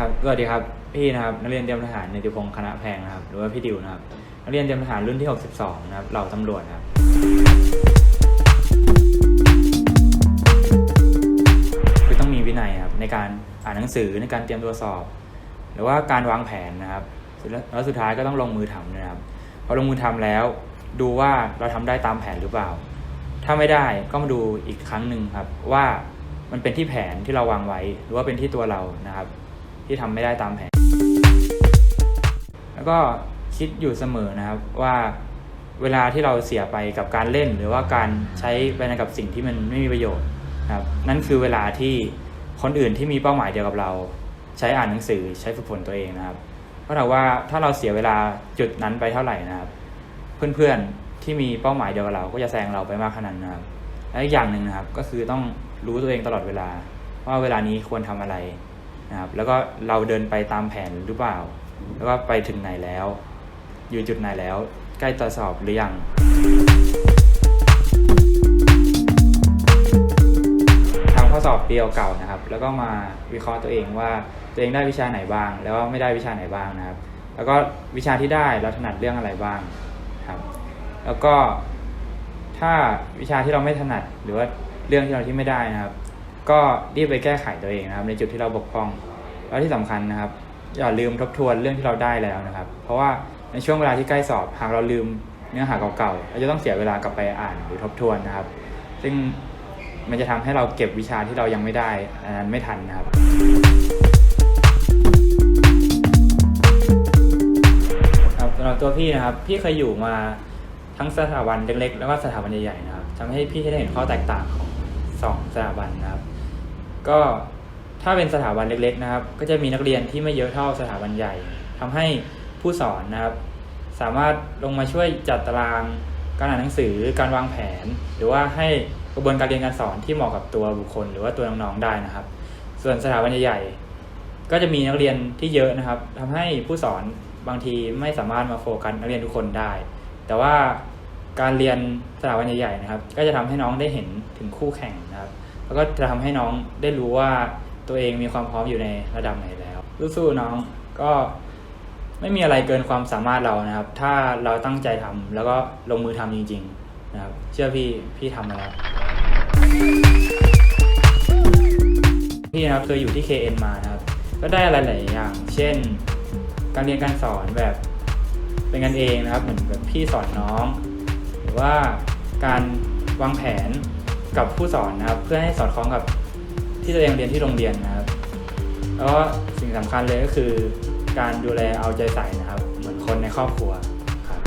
ครับสวัสดีครับพี่นะครับนักเรียนเตรียมทหารในติพงศ์คณะแพงนะครับ หรือว่าพี่ดิวนะครับนักเรียนเตรียมทหารรุ่นที่ 62 นะครับเหล่าตำรวจครับ คือต้องมีวินัยครับในการอ่านหนังสือในการเตรียมตัวสอบ หรือว่าการวางแผนนะครับแล้วสุดท้ายก็ต้องลงมือทำนะครับพอลงมือทำแล้ว ดูว่าเราทำได้ตามแผนหรือเปล่า ถ้าไม่ได้ก็มาดูอีกครั้งหนึ่งครับว่ามันเป็นที่แผนที่เราวางไว้ หรือว่าเป็นที่ตัวเรานะครับ ที่ทำไม่ได้ตามแผน แล้วก็คิดอยู่เสมอนะครับว่าเวลาที่เราเสียไปกับการเล่น หรือว่าการใช้ไปกับสิ่งที่มันไม่มีประโยชน์นะครับนั่นคือเวลาที่คนอื่นที่มีเป้าหมายเดียวกับเรา ใช้อ่านหนังสือใช้ฝึกฝนตัวเองนะครับเพราะเราว่าถ้าเราเสียเวลาจุดนั้นไปเท่าไหร่นะครับ เพื่อนๆที่มีเป้าหมายเดียวกับเราก็จะแซงเราไปมากขนาดนนะครับและอีกอย่างหนึ่งนะครับก็คือต้องรู้ตัวเองตลอดเวลา ว่าเวลานี้ควรทำอะไร นะครับแล้วก็เราเดินไปตามแผนหรือเปล่า แล้วก็ไปถึงไหนแล้ว อยู่จุดไหนแล้ว ใกล้ตรวสอบหรือยังทำข้อสอบปีเก่าๆนะครับ แล้วก็มาวิเคราะห์ตัวเองว่าตัวเองได้วิชาไหนบ้าง แล้วก็ไม่ได้วิชาไหนบ้างนะครับ แล้วก็วิชาที่ได้เราถนัดเรื่องอะไรบ้างครับ แล้วก็ถ้าวิชาที่เราไม่ถนัดหรือว่าเรื่องที่เราที่ไม่ได้นะครับ ก็รีบไปแก้ไขตัวเองนะครับ ในจุดที่เราบกพร่อง แล้วที่สำคัญนะครับ อย่าลืมทบทวนเรื่องที่เราได้แล้วนะครับ เพราะว่าในช่วงเวลาที่ใกล้สอบหากเราลืมเนื้อหาเก่าๆเราจะต้องเสียเวลากลับไปอ่านหรือทบทวนนะครับ ซึ่งมันจะทำให้เราเก็บวิชาที่เรายังไม่ได้อันนั้นไม่ทันนะครับครับสำหรับตัวพี่นะครับ พี่เคยอยู่มาทั้งสถาบันเล็กๆ แล้วก็สถาบันใหญ่ๆนะครับทำให้พี่ได้เห็นข้อแตกต่างของสองสถาบันนะครับ ก็ถ้าเป็นสถาบันเล็กๆนะครับ ก็จะมีนักเรียนที่ไม่เยอะเท่าสถาบันใหญ่ทำให้ผู้สอนนะครับ สามารถลงมาช่วยจัดตารางการอ่านหนังสือการวางแผน หรือว่าให้กระบวนการเรียนการสอนที่เหมาะกับตัวบุคคล หรือว่าตัวน้องๆได้นะครับ ส่วนสถาบันใหญ่ๆก็จะมีนักเรียนที่เยอะนะครับทำให้ผู้สอนบางทีไม่สามารถมาโฟกัสนักเรียนทุกคนได้ แต่ว่าการเรียนสถาบันใหญ่ๆนะครับ ก็จะทำให้น้องได้เห็นถึงคู่แข่งนะครับ แล้วก็จะทำให้น้องได้รู้ว่าตัวเองมีความพร้อมอยู่ในระดับไหนแล้วสู้ๆน้องก็ไม่มีอะไรเกินความสามารถเรานะครับ ถ้าเราตั้งใจทำแล้วก็ลงมือทำจริง ๆ นะครับ เชื่อพี่พี่ทำมาแล้วพี่นะครับเคยอยู่ที่ KN มานะครับ ก็ได้อะไรหลายอย่าง เช่น การเรียนการสอนแบบเป็นกันเองนะครับ เหมือนแบบพี่สอนน้อง หรือว่าการวางแผน กับผู้สอนนะครับ เพื่อให้สอดคล้องกับที่ตัวเองเรียนที่โรงเรียนนะครับ แล้วก็สิ่งสำคัญเลยก็คือ การดูแลเอาใจใส่นะครับ เหมือนคนในครอบครัวครับ